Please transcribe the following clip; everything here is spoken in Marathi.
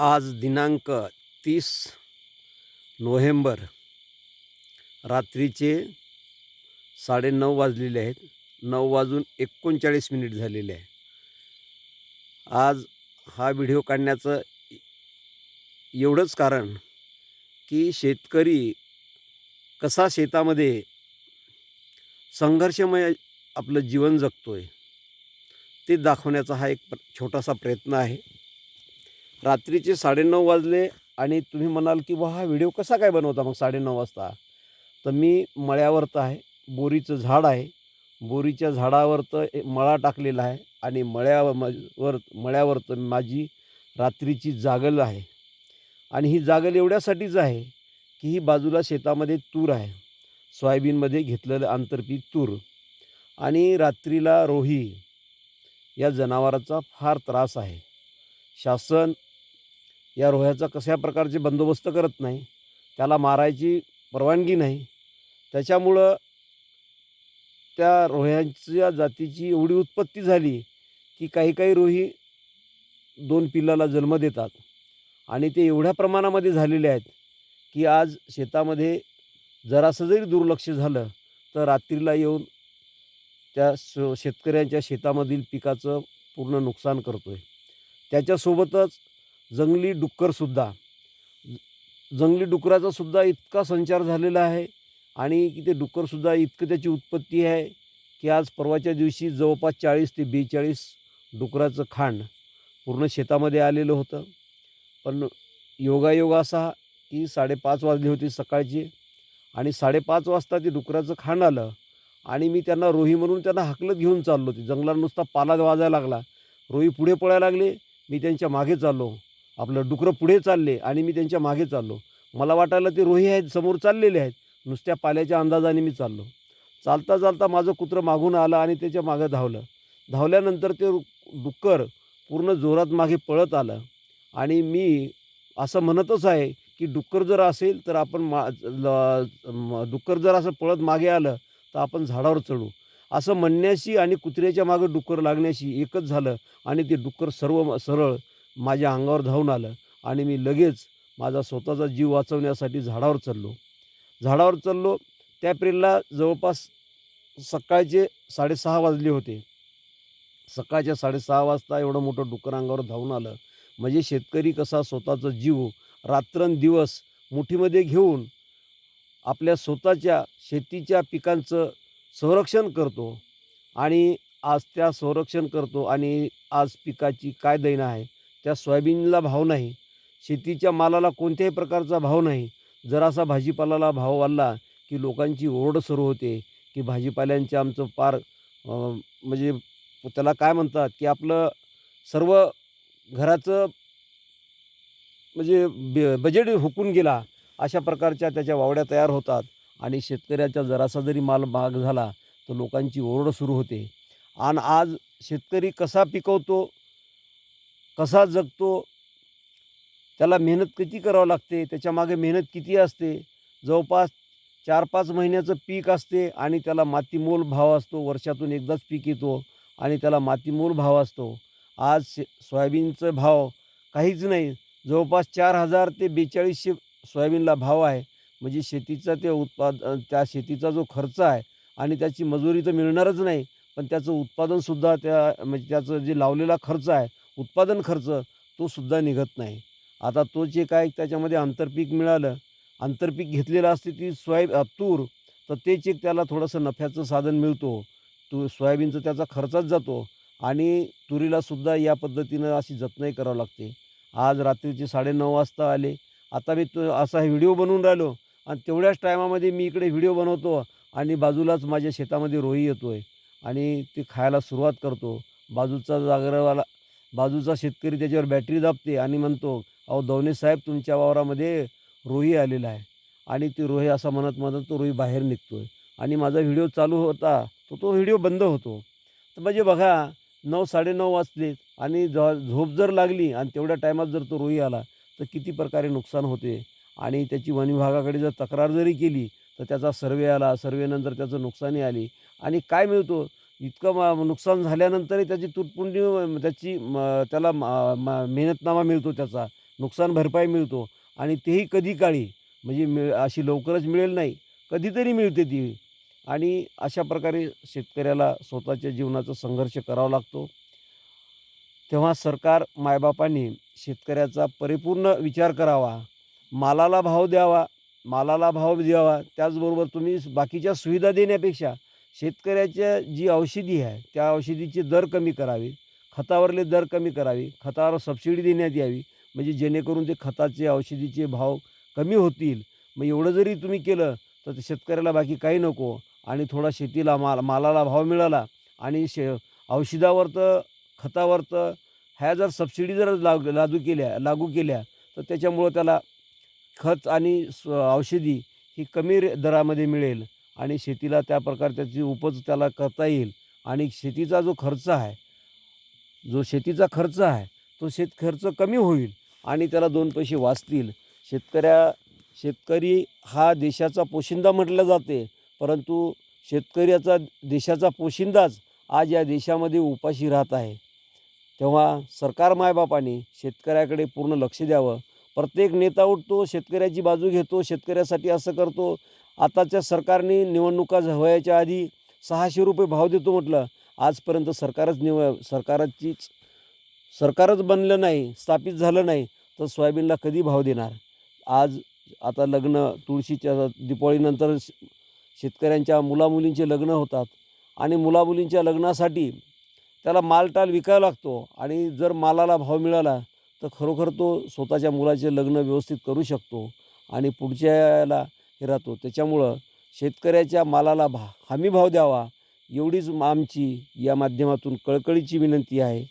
आज दिनांक तीस नोव्हेंबर रात्रीचे साडेनऊ वाजलेले आहेत. नऊ वाजून एकोणचाळीस मिनिट झालेले आहे. आज हा व्हिडिओ काढण्याचं एवढंच कारण की शेतकरी कसा शेतामध्ये संघर्षमय आपलं जीवन जगतो आहे ते दाखवण्याचा हा एक प्र- छोटासा प्रयत्न आहे. रात्रीचे साडेनऊ वाजले आणि तुम्ही म्हणाल की वा हा व्हिडिओ कसा काय बनवता मग साडेनऊ वाजता? तर मी मळ्यावरतं आहे बोरीचं झाड आहे. बोरीच्या झाडावरतं मळा टाकलेला आहे आणि मळ्यावर वर मळ्यावरतं माझी रात्रीची जागल आहे. आणि ही जागल एवढ्यासाठीच आहे की ही बाजूला शेतामध्ये तूर आहे. सोयाबीनमध्ये घेतलेलं आंतरपीक तूर. आणि रात्रीला रोही या जनावराचा फार त्रास आहे. शासन या रोह्याचा कशा प्रकारचे बंदोबस्त करत नाही त्याला मारायची परवानगी नाही. त्याच्यामुळं त्या रोह्यांच्या जातीची एवढी उत्पत्ती झाली की काही काही रोही दोन पिल्लाला जन्म देतात. आणि ते एवढ्या प्रमाणामध्ये झालेले आहेत की आज शेतामध्ये जरासं जरी दुर्लक्ष झालं तर रात्रीला येऊन त्या शेतकऱ्यांच्या शेतामधील पिकाचं पूर्ण नुकसान करतो आहे त्याच्यासोबतच जंगली डुक्करसुद्धा जंगली डुकराचा सुद्धा इतका संचार झालेला आहे आणि की ते डुक्करसुद्धा इतकं त्याची उत्पत्ती आहे की आज परवाच्या दिवशी जवळपास चाळीस ते बेचाळीस डुकराचं खांड पूर्ण शेतामध्ये आलेलं होतं. पण योगायोग असा की साडेपाच वाजली होती सकाळची आणि साडेपाच वाजता ते डुकराचं खांड आलं आणि मी त्यांना रोही म्हणून त्यांना हाकलत घेऊन चाललो ते जंगलात नुसता पाला वाजायला लागला. रोही पुढे पळायला लागले. मी त्यांच्या मागे चाललो. आपलं डुकरं पुढे चालले आणि मी त्यांच्या मागे चाललो. मला वाटायला ते रोही आहेत समोर चाललेले आहेत. नुसत्या पाल्याच्या अंदाजाने मी चाललो. चालता चालता माझं कुत्रं मागून आलं आणि त्याच्या मागं धावलं. धावल्यानंतर ते डुक्कर पूर्ण जोरात मागे पळत आलं. आणि मी असं म्हणतच आहे की डुक्कर जर असेल तर आपण मा ल- डुक्कर जर असं पळत मागे आलं तर आपण झाडावर चढू. असं म्हणण्याशी आणि कुत्र्याच्या मागं डुक्कर लागण्याशी एकच झालं आणि ते डुक्कर सर्व सरळ माझ्या अंगावर धावून आलं आणि मी लगेच माझा स्वतःचा जीव वाचवण्यासाठी झाडावर चढलो. झाडावर चढलो. त्या प्रेरला जवळपास सकाळचे साडेसहा वाजले होते. सकाळच्या साडेसहा वाजता एवढं मोठं डुकर अंगावर धावून आलं. म्हणजे शेतकरी कसा स्वतःचा जीव रात्रंदिवस मुठीमध्ये घेऊन आपल्या स्वतःच्या शेतीच्या पिकांचं संरक्षण करतो आणि आज त्या संरक्षण करतो आणि आज पिकाची काय दैना आहे त्या सोयाबीनला भाव नाही. शेतीच्या मालाला कोणत्याही प्रकारचा भाव नाही. जरासा भाजीपाल्याला भाव वाढला की लोकांची ओरड सुरू होते की भाजीपाल्यांचे आमचं पार म्हणजे त्याला काय म्हणतात की आपलं सर्व घराचं म्हणजे ब बजेट हुकून गेला अशा प्रकारच्या त्याच्या वावड्या तयार होतात आणि शेतकऱ्याचा जरासा जरी माल महाग झाला तर लोकांची ओरड सुरू होते. आणि आज शेतकरी कसा पिकवतो कसा जगतो? त्याला मेहनत किती करावं लागते? त्याच्यामागे मेहनत किती असते? जवळपास चार पाच महिन्याचं पीक असते आणि त्याला मातीमोल भाव असतो. वर्षातून एकदाच पीक येतो आणि त्याला मातीमोल भाव असतो. आज शे सोयाबीनचं भाव काहीच नाही. जवळपास चार हजार ते बेचाळीसशे सोयाबीनला भाव आहे. म्हणजे शेतीचा ते उत्पाद त्या शेतीचा जो खर्च आहे आणि त्याची मजुरी तर मिळणारच नाही. पण त्याचं उत्पादनसुद्धा त्या म्हणजे त्याचं जे लावलेला खर्च आहे उत्पादन खर्च तो सुद्धा निघत नाही. आता तो जे काय त्याच्यामध्ये आंतरपीक मिळालं आंतरपीक घेतलेलं असते ती सोयाब तूर तर तेच एक त्याला थोडंसं नफ्याचं साधन मिळतो तू सोयाबीनचं त्याचा खर्चच जातो आणि तुरीलासुद्धा या पद्धतीनं अशी जतनाई करावं लागते. आज रात्रीचे साडेनऊ वाजता आले. आता मी तो असा व्हिडिओ बनवून राहिलो आणि तेवढ्याच टायमामध्ये मी इकडे व्हिडिओ बनवतो आणि बाजूलाच माझ्या शेतामध्ये रोही येतो आहे आणि ते खायला सुरुवात करतो. बाजूचा जागरवाला बाजूचा शेतकरी त्याच्यावर बॅटरी दाबते आणि म्हणतो अहो दवने साहेब तुमच्या वावरामध्ये रोही आलेला आहे. आणि ती रोही असा म्हणत म्हणत तो रोही बाहेर निघतो आहे आणि माझा व्हिडिओ चालू होता तो तो व्हिडिओ बंद होतो. तर म्हणजे बघा नऊ साडेनऊ वाजलेत आणि ज झोप जर लागली आणि तेवढ्या टायमात जर तो रोही आला तर किती प्रकारे नुकसान होते. आणि त्याची वन विभागाकडे जर तक्रार जरी केली तर त्याचा सर्वे आला सर्वेनंतर त्याचं नुकसानी आली. आणि काय मिळतो? इतकं म नुकसान झाल्यानंतरही त्याची तुटपुंजी त्याची म त्याला म- म- मेहनतनामा मिळतो त्याचा नुकसान भरपाई मिळतो. आणि तेही कधी काळी म्हणजे मिळ अशी लवकरच मिळेल नाही कधीतरी मिळते ती. आणि अशा प्रकारे शेतकऱ्याला स्वतःच्या जीवनाचा संघर्ष करावा लागतो. तेव्हा सरकार मायबापांनी शेतकऱ्याचा परिपूर्ण विचार करावा मालाला भाव द्यावा मालाला भाव द्यावा त्याचबरोबर तुम्ही बाकीच्या सुविधा देण्यापेक्षा शेतकऱ्याच्या जी औषधी आहे त्या औषधीचे दर कमी करावे खतावरले दर कमी करावे खतावर सबसिडी देण्यात यावी म्हणजे जेणेकरून ते खताचे औषधीचे भाव कमी होतील. मग एवढं जरी तुम्ही केलं तर ते शेतकऱ्याला बाकी काही नको आणि थोडा शेतीला माल मालाला भाव मिळाला आणि शे औषधावर तर खतावर तर ह्या जर सबसिडी जर लाग लागू केल्या लागू केल्या तर त्याच्यामुळं त्याला खत आणि औषधी ही कमी रे दरामध्ये मिळेल. आणि शेतीला त्या प्रकारे त्याची उपज त्याला करता येईल आणि शेतीचा जो खर्च आहे जो शेतीचा खर्च आहे तो शेत खर्च कमी होईल आणि त्याला दोन पैसे वाचतील. शेतकऱ्या शेतकरी हा देशाचा पोशिंदा म्हटलं जाते परंतु शेतकऱ्याचा देशाचा पोशिंदाच आज या देशामध्ये उपाशी राहत आहे. तेव्हा सरकार मायबापाने शेतकऱ्याकडे पूर्ण लक्ष द्यावं. प्रत्येक नेता उठतो शेतकऱ्याची बाजू घेतो शेतकऱ्यासाठी असं करतो आताच्या सरकारने निवडणुका व्हायच्या आधी सहाशे रुपये भाव देतो म्हटलं. आजपर्यंत सरकारच निव सरकारचीच सरकारच बनलं नाही स्थापित झालं नाही तर सोयाबीनला कधी भाव देणार? आज आता लग्न तुळशीच्या दिपावळीनंतर शेतकऱ्यांच्या मुलामुलींचे लग्न होतात आणि मुलामुलींच्या लग्नासाठी त्याला मालटाल विकावा लागतो आणि जर मालाला भाव मिळाला तर खरोखर तो स्वतःच्या मुलाचे लग्न व्यवस्थित करू शकतो आणि पुढच्याला हे राहतो. त्याच्यामुळं शेतकऱ्याच्या मालाला भा हमी भाव द्यावा एवढीच आमची या माध्यमातून कळकळीची विनंती आहे.